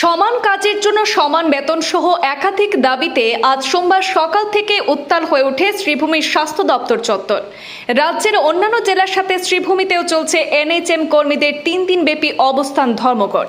সমান কাজের জন্য সমান বেতন সহ একাধিক দাবিতে আজ সোমবার সকাল থেকে উত্তাল হয়ে ওঠে শ্রীভূমির স্বাস্থ্য দপ্তর চত্বর। রাজ্যের অন্যান্য জেলার সাথে শ্রীভূমিতেও চলছে এনএইচএম কর্মীদের তিন দিন ব্যাপী অবস্থান ধর্মঘট।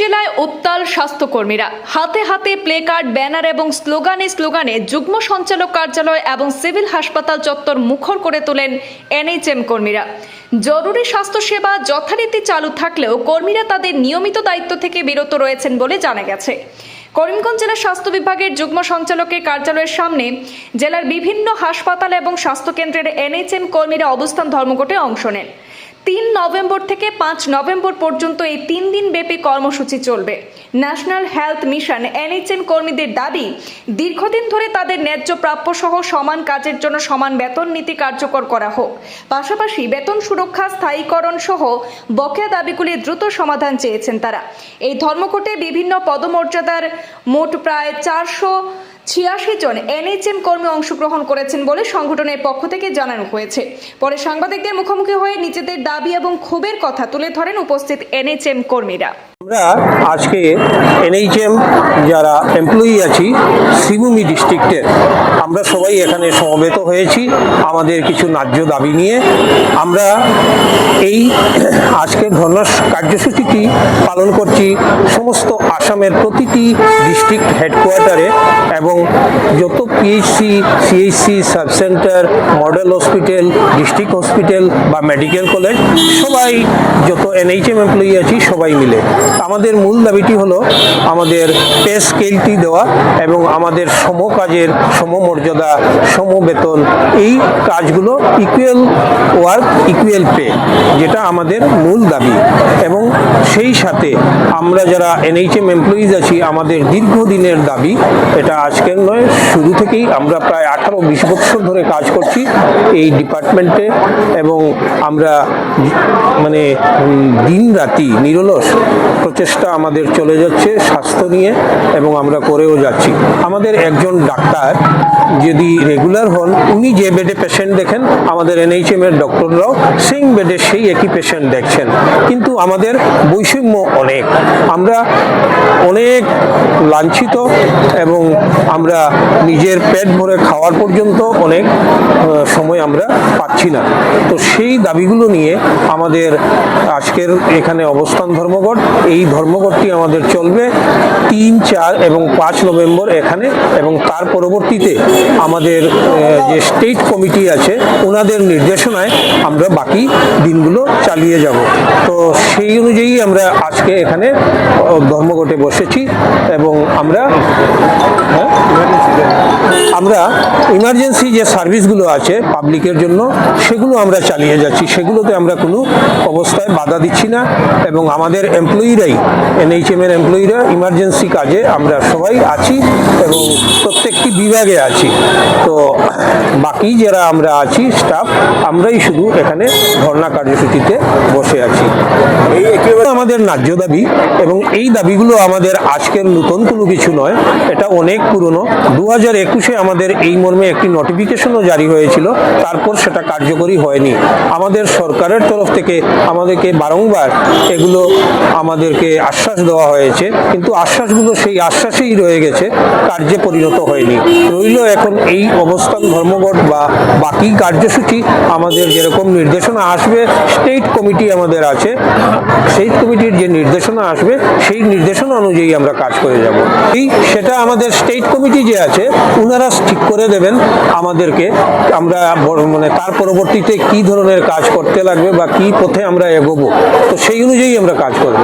জেলায় উত্তাল স্বাস্থ্যকর্মীরা। হাতে হাতে প্লে কার্ড, ব্যানার এবং স্লোগানে স্লোগানে যুগ্ম সঞ্চালক কার্যালয় এবং সিভিল হাসপাতাল চত্বর মুখর করে তোলেন এনএইচএম কর্মীরা। জরুরি স্বাস্থ্যসেবা যথারীতি চালু থাকলেও কর্মীরা তাদের নিয়মিত দায়িত্ব থেকে বিরত রয়েছেন বলে জানা গেছে। করিমগঞ্জ জেলা স্বাস্থ্য বিভাগের যুগ্ম সঞ্চালকের কার্যালয়ের সামনে জেলার বিভিন্ন হাসপাতাল এবং স্বাস্থ্যকেন্দ্রের এনএইচএম কর্মীরা অবস্থান ধর্মঘটে অংশ নেন। তিন নভেম্বর থেকে পাঁচ নভেম্বর পর্যন্ত এই তিন দিন ব্যাপী কর্মসূচি চলবে। ন্যাশনাল হেলথ মিশন, এনএইচএম কর্মীদের দাবি, দীর্ঘদিন ধরে তাদের ন্যায্য প্রাপ্য সহ সমান কাজের জন্য সমান বেতন নীতি কার্যকর করা হোক। পাশাপাশি বেতন সুরক্ষা, স্থায়ীকরণ সহ বকেয়া দাবিগুলি দ্রুত সমাধান চেয়েছেন তারা। এই ধর্মঘটে বিভিন্ন পদমর্যাদার মোট প্রায় চারশো ছিয়াশি জন এনএইচএম কর্মী অংশগ্রহণ করেছেন বলে সংগঠনের পক্ষ থেকে জানানো হয়েছে। পরে সাংবাদিকদের মুখোমুখি হয়ে নিজেদের দাবি এবং ক্ষোভের কথা তুলে ধরেন উপস্থিত এনএইচএম কর্মীরা। আমরা আজকে এনএইচএম যারা এমপ্লয়ি আছি, শ্রীভূমি ডিস্ট্রিক্টের আমরা সবাই এখানে সমবেত হয়েছি আমাদের কিছু ন্যায্য দাবি নিয়ে। আমরা এই আজকের ধর্ণা কার্যসূচিটি পালন করছি সমস্ত আসামের প্রতিটি ডিস্ট্রিক্ট হেডকোয়ার্টারে এবং যত PHC CHC sub centre model hospital district hospital বা মেডিকেল কলেজ সবাই যত এনএইচএম এমপ্লয়ি আছি, সবাই মিলে। আমাদের মূল দাবিটি হলো আমাদের পে স্কেলটি দেওয়া এবং আমাদের সম কাজের সমমর্যাদা, সমবেতন, এই কাজগুলো ইকুয়াল ওয়ার্ক ইকুয়াল পে যেটা আমাদের মূল দাবি। এবং সেই সাথে আমরা যারা এনএইচএম এমপ্লয়িজ আছি, আমাদের দীর্ঘদিনের দাবি, এটা আজকের নয়, শুরু থেকেই আমরা প্রায় আঠারো বিশ বছর ধরে কাজ করছি এই ডিপার্টমেন্টে এবং আমরা মানে দিন রাতি নিরলস প্রচেষ্টা আমাদের চলে যাচ্ছে স্বাস্থ্য নিয়ে, এবং আমরা করেও যাচ্ছি। আমাদের একজন ডাক্তার যদি রেগুলার হন, উনি যে বেডে পেশেন্ট দেখেন, আমাদের এনএইচএম এর ডক্টররাও সেই বেডে সেই একই পেশেন্ট দেখছেন। কিন্তু আমাদের বৈষম্য অনেক। আমরা অনেক লাঞ্ছিত এবং আমরা নিজের পেট ভরে খাওয়ার পর্যন্ত অনেক সময় আমরা পাচ্ছি না। তো সেই দাবিগুলো নিয়ে আমাদের আজকের এখানে অবস্থান ধর্মঘট, এই ধর্মঘটটি আমাদের চলবে তিন, চার এবং পাঁচ নভেম্বর এখানে এবং তার পরবর্তীতে আমাদের যে স্টেট কমিটি আছে, ওনাদের নির্দেশনায় আমরা বাকি দিনগুলো চালিয়ে যাব তো সেই অনুযায়ী আমরা আজকে এখানে ধর্মঘটে বসেছি এবং আমরা হ্যাঁ? আমরা ইমার্জেন্সি যে সার্ভিসগুলো আছে পাবলিকের জন্য, সেগুলো আমরা চালিয়ে যাচ্ছি। সেগুলোতে আমরা কোনো অবস্থায় বাধা দিচ্ছি না এবং আমাদের এমপ্লয়িরাই এনএইচএম এর এমপ্লয়িরা ইমার্জেন্সি কাজে আমরা সবাই আছি এবং প্রত্যেকটি বিভাগে আছি। তো বাকি যারা আমরা আছি স্টাফ আমরাই শুধু এখানে ধর্ণা কার্যসূচিতে বসে আছি। এই একেবারে আমাদের ন্যায্য দাবি এবং এই দাবিগুলো আমাদের আজকের নতুন কোনো কিছু নয়, এটা অনেক পুরনো। দু হাজার একুশে আমাদের এই মর্মে একটি নোটিফিকেশনও জারি হয়েছিল। তারপর সেটা কার্যকরী হয়নি। আমাদের সরকারের তরফ থেকে আমাদেরকে বারংবার এগুলো আমাদেরকে আশ্বাস দেওয়া হয়েছে। কিন্তু আশ্বাসগুলো সেই আশ্বাসেই রয়ে গেছে কার্যে পরিণত হয়নি। রইল এখন এই অবস্থান, ধর্মঘট বা বাকি কার্যসূচি। আমাদের যেরকম নির্দেশনা আসবে স্টেট কমিটি আমাদের আছে। স্টেট কমিটির যে নির্দেশনা আসবে, সেই নির্দেশনা অনুযায়ী আমরা কাজ করে যাব। এই সেটা আমাদের স্টেট কমিটি যে আছে ওনারা ঠিক করে দেবেন আমাদেরকে। আমরা মানে তার পরবর্তীতে কি ধরনের কাজ করতে লাগবে বা কি পথে আমরা এগোবো, তো সেই অনুযায়ী আমরা কাজ করব।